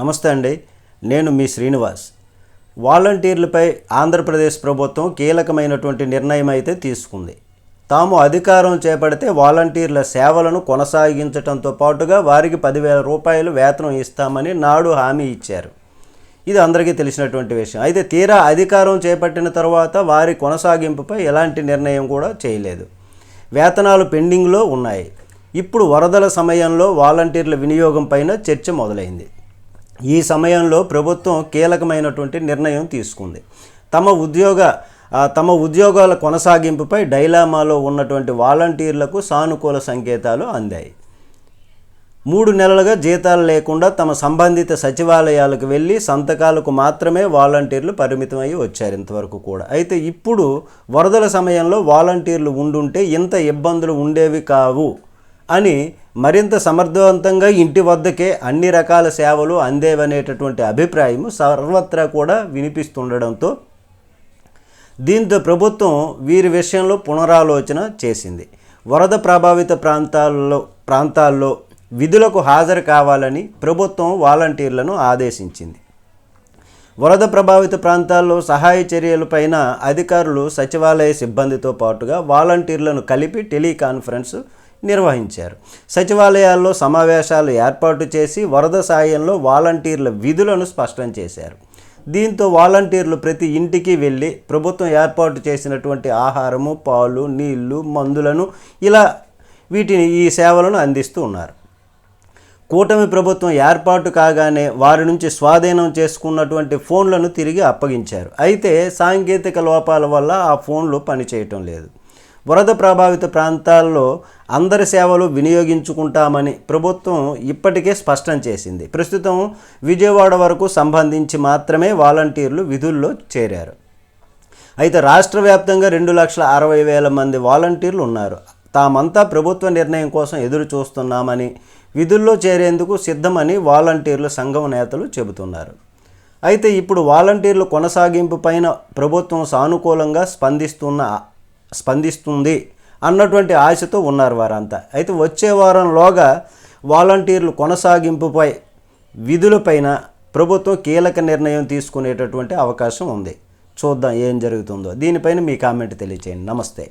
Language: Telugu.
నమస్తే అండి నేను మీ శ్రీనివాస్. వాలంటీర్లపై ఆంధ్రప్రదేశ్ ప్రభుత్వం కీలకమైనటువంటి నిర్ణయం అయితే తీసుకుంది. తాము అధికారం చేపడితే వాలంటీర్ల సేవలను కొనసాగించడంతో పాటుగా వారికి పదివేల రూపాయలు వేతనం ఇస్తామని నాడు హామీ ఇచ్చారు. ఇది అందరికీ తెలిసినటువంటి విషయం. అయితే తీరా అధికారం చేపట్టిన తర్వాత వారి కొనసాగింపుపై ఎలాంటి నిర్ణయం కూడా చేయలేదు. వేతనాలు పెండింగ్లో ఉన్నాయి. ఇప్పుడు వరదల సమయంలో వాలంటీర్ల వినియోగం పైన చర్చ మొదలైంది. ఈ సమయంలో ప్రభుత్వం కీలకమైనటువంటి నిర్ణయం తీసుకుంది. తమ ఉద్యోగ తమ ఉద్యోగాల కొనసాగింపుపై డైలామాలో ఉన్నటువంటి వాలంటీర్లకు సానుకూల సంకేతాలు అందాయి. మూడు నెలలుగా జీతాలు లేకుండా తమ సంబంధిత సచివాలయాలకు వెళ్ళి సంతకాలకు మాత్రమే వాలంటీర్లు పరిమితమై వచ్చారు ఇంతవరకు కూడా. అయితే ఇప్పుడు వరదల సమయంలో వాలంటీర్లు ఉండుంటే ఇంత ఇబ్బందులు ఉండేవి కావు. అని మరింత సమర్థవంతంగా ఇంటి వద్దకే అన్ని రకాల సేవలు అందేవనేటటువంటి అభిప్రాయం సర్వత్రా కూడా వినిపిస్తుండడంతో దీంతో ప్రభుత్వం వీరి విషయంలో పునరాలోచన చేసింది. వరద ప్రభావిత ప్రాంతాల్లో ప్రాంతాల్లో విధులకు హాజరు కావాలని ప్రభుత్వం వాలంటీర్లను ఆదేశించింది. వరద ప్రభావిత ప్రాంతాల్లో సహాయ చర్యలపైన అధికారులు సచివాలయ సిబ్బందితో పాటుగా వాలంటీర్లను కలిపి టెలికాన్ఫరెన్స్ నిర్వహించారు. సచివాలయాల్లో సమావేశాలు ఏర్పాటు చేసి వరద సాయంలో వాలంటీర్ల విధులను స్పష్టం చేశారు. దీంతో వాలంటీర్లు ప్రతి ఇంటికి వెళ్ళి ప్రభుత్వం ఏర్పాటు చేసినటువంటి ఆహారము పాలు నీళ్ళు మందులను ఇలా వీటిని ఈ సేవలను అందిస్తూ ఉన్నారు. కూటమి ప్రభుత్వం ఏర్పాటు కాగానే వారి నుంచి స్వాధీనం చేసుకున్నటువంటి ఫోన్లను తిరిగి అప్పగించారు. అయితే సాంకేతిక లోపాల వల్ల ఆ ఫోన్లు పనిచేయటం లేదు. వరద ప్రభావిత ప్రాంతాల్లో అందరి సేవలు వినియోగించుకుంటామని ప్రభుత్వం ఇప్పటికే స్పష్టం చేసింది. ప్రస్తుతం విజయవాడ వరకు సంబంధించి మాత్రమే వాలంటీర్లు విధుల్లో చేరారు. అయితే రాష్ట్ర వ్యాప్తంగా రెండు లక్షల అరవై వేల మంది వాలంటీర్లు ఉన్నారు. తామంతా ప్రభుత్వ నిర్ణయం కోసం ఎదురు చూస్తున్నామని విధుల్లో చేరేందుకు సిద్ధమని వాలంటీర్ల సంఘం నేతలు చెబుతున్నారు. అయితే ఇప్పుడు వాలంటీర్ల కొనసాగింపు పైన ప్రభుత్వం సానుకూలంగా స్పందిస్తున్న స్పందిస్తుంది అన్నటువంటి ఆశతో ఉన్నారు వారంతా. అయితే వచ్చే వారంలోగా వాలంటీర్లు కొనసాగింపుపై విధులపైన ప్రభుత్వం కీలక నిర్ణయం తీసుకునేటటువంటి అవకాశం ఉంది. చూద్దాం ఏం జరుగుతుందో. దీనిపైన మీ కామెంట్ తెలియచేయండి. నమస్తే.